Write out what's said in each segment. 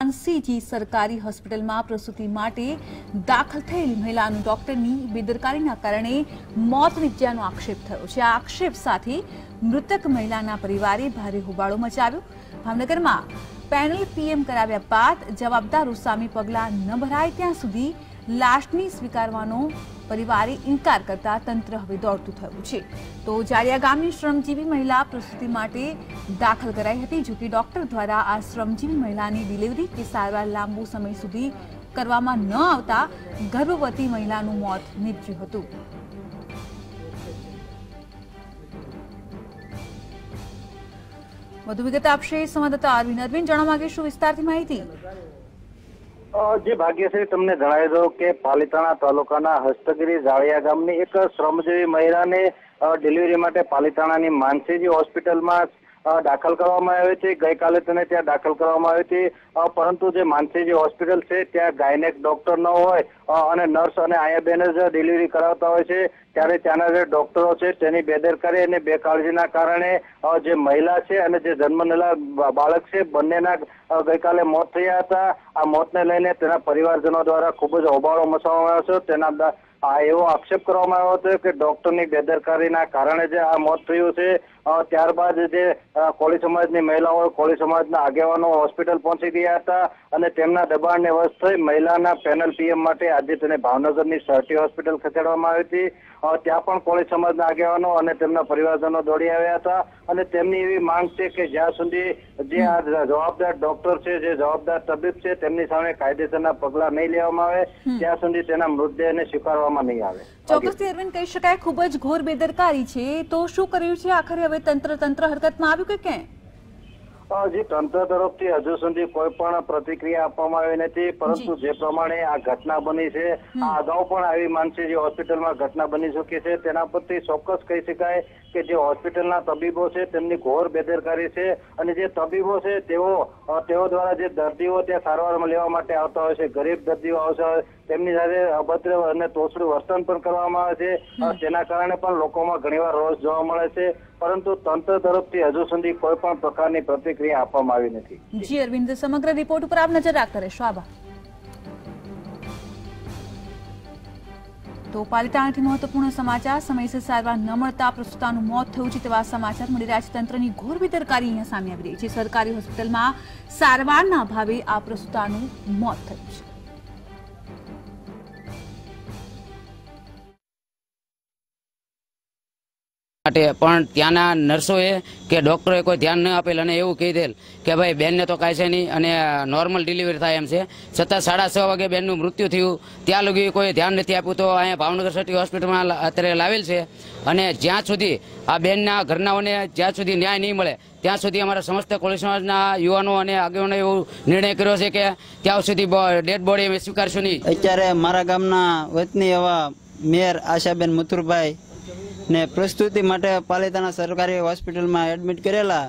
માનસીજી સરકારી હોસ્પિટલમાં પ્રસૂતિ માટે દાખલ થયેલ મહિલાનું ડોક્ટરની બેદરકારીના કારણે મોત નીપજ્યાનો આક્ષેપ થયો છે. આ આક્ષેપ સાથે મૃતક મહિલાના પરિવારે ભારે હોબાળો મચાવ્યો. ભાવનગરમાં પેનલ પીએમ કરાવ્યા બાદ જવાબદારો સામે પગલાં ન ભરાય ત્યાં સુધી લાશની સ્વીકારવાનો પરિવારે ઇનકાર કરતા તંત્ર હવે દોડતું થયું છે. તો જાડિયા ગામની શ્રમજીવી મહિલા પ્રસૂતિ માટે દાખલ કરાઈ હતી, જો કે ડોક્ટર દ્વારા આ શ્રમજીવી મહિલાની ડિલિવરી કે સારવાર લાંબુ સમય સુધી કરવામાં ન આવતા ગર્ભવતી મહિલાનું મોત નીપજ્યું હતું. વધુ વિગત આપશે સંવાદદાતા અરવિંદ અરવિંદ. જણાવવા માંગે શું વિસ્તારથી માહિતી. જે ભાગ્યશ્રી તમને જણાવી દઉં કે પાલિતાણા તાલુકાના હસ્તગીરી જાળિયા ગામની એક શ્રમજીવી મહિલાને ડિલિવરી માટે પાલિતાણાની માનસીજી હોસ્પિટલમાં દાખલ કરવામાં આવી છે. ગઈકાલે તેને ત્યાં દાખલ કરવામાં આવી હતી પરંતુ જે માનસીજી હોસ્પિટલ છે, ત્યાં ગાયનેક ડોક્ટર ન હોય અને નર્સ અને આયા બેન જ ડિલિવરી કરાવતા હોય છે. ત્યારે ત્યાંના જે ડોક્ટરો છે, તેની બેદરકારી અને બેકાળજીના કારણે જે મહિલા છે અને જે જન્મનેલા બાળક છે, બંનેના ગઈકાલે મોત થયા હતા. આ મોતને લઈને તેના પરિવારજનો દ્વારા ખૂબ જ હોબાળો મચાવવામાં આવ્યો છે. તેના આ એવો આક્ષેપ કરવામાં આવ્યો હતો કે ડોક્ટરની બેદરકારીના કારણે જે આ મોત થયું છે ત્યારબાદ જે કોળી સમાજની મહિલાઓ કોળી સમાજના આગેવાનો હોસ્પિટલ પહોંચી ગયા હતા અને તેમના દબાણને વશ થઈ મહિલાના પેનલ પીએમ માટે આજે તેને ભાવનગરની સરટી હોસ્પિટલ ખસેડવામાં આવી હતી. ત્યાં પણ કોળી સમાજના આગેવાનો અને તેમના પરિવારજનો દોડી આવ્યા હતા. અને તેમની એવી માંગ છે કે જ્યાં સુધી જે આ જવાબદાર ડોક્ટર છે જે જવાબદાર તબીબ છે તેમની સામે કાયદેસરના પગલા નહીં લેવામાં આવે ત્યાં સુધી તેના મૃતદેહને સ્વીકારવામાં નહીં આવે. ચોક્કસથી અરવિંદ કહી શકાય ખૂબ જ ઘોર બેદરકારી છે. તો શું કર્યું છે? આખરે હવે તંત્ર તંત્ર હરકતમાં આવ્યું કે કેમ? જી તંત્ર તરફથી હજુ સુધી કોઈ પણ પ્રતિક્રિયા આપવામાં આવી નથી પરંતુ જે. પ્રમાણે આ ઘટના બની છે આ અગાઉ પણ આવી માનસીજી હોસ્પિટલમાં ઘટના બની ચૂકી છે તેના પરથી ચોક્કસ કહી શકાય કે જે હોસ્પિટલના તબીબો છે તેમની ઘોર બેદરકારી છે અને જે તબીબો છે તેઓ તેઓ દ્વારા જે દર્દીઓ ત્યાં સારવાર લેવા માટે આવતા હોય છે ગરીબ દર્દીઓ આવતા હોય તેમની સાથે અભદ્ર અને તોછડું વર્તન પણ કરવામાં આવે છે. તેના કારણે પણ લોકોમાં ઘણીવાર રોષ જોવા મળે છે. પરંતુ તંત્ર તરફથી હજુ સુધી કોઈ પણ પ્રકારની પ્રતિક્રિયા આપવામાં આવી નથી. જી અરવિંદ સમગ્ર રિપોર્ટ ઉપર આપ નજર રાખતા રહેશો. આભાર. તો પાલિતાણાથી મહત્વપૂર્ણ સમાચાર. સમયસર સારવાર ન મળતા પ્રસૂતાનું મોત થયું છે તેવા સમાચાર મળી રહ્યા છે. તંત્રની ઘોર બેદરકારી અહીંયા સામે આવી રહી છે. સરકારી હોસ્પિટલમાં સારવારના અભાવે આ પ્રસૂતાનું મોત થયું છે. માટે પણ ત્યાંના નર્સોએ કે ડૉક્ટરોએ કોઈ ધ્યાન ન આપેલ અને એવું કહી દેલ કે ભાઈ બેનને તો કાંઈ છે નહીં અને નોર્મલ ડિલિવરી થાય એમ છે. છતાં સાડા છ વાગે બેનનું મૃત્યુ થયું. ત્યાં લગી કોઈ ધ્યાન નથી આપ્યું તો અહીંયા ભાવનગર સિટી હોસ્પિટલમાં અત્યારે લાવેલ છે. અને જ્યાં સુધી આ બેનના ઘરનાઓને જ્યાં સુધી ન્યાય નહીં મળે, ત્યાં સુધી અમારા સમસ્ત કોળી સમાજના યુવાનો અને આગેવાનો એવો નિર્ણય કર્યો છે કે ત્યાં સુધી ડેડ બોડી અમે સ્વીકારશું નહીં. અત્યારે મારા ગામના વતની એવા મેયર આશાબેન મથુરભાઈ ને પ્રસ્તુતિ માટે પાલિતાણા સરકારી હોસ્પિટલમાં એડમિટ કરેલા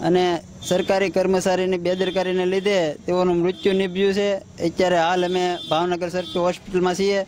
અને સરકારી કર્મચારીની બેદરકારીને લીધે તેઓનું મૃત્યુ નીપજ્યું છે. અત્યારે હાલ અમે ભાવનગર સરકારી હોસ્પિટલમાં છીએ.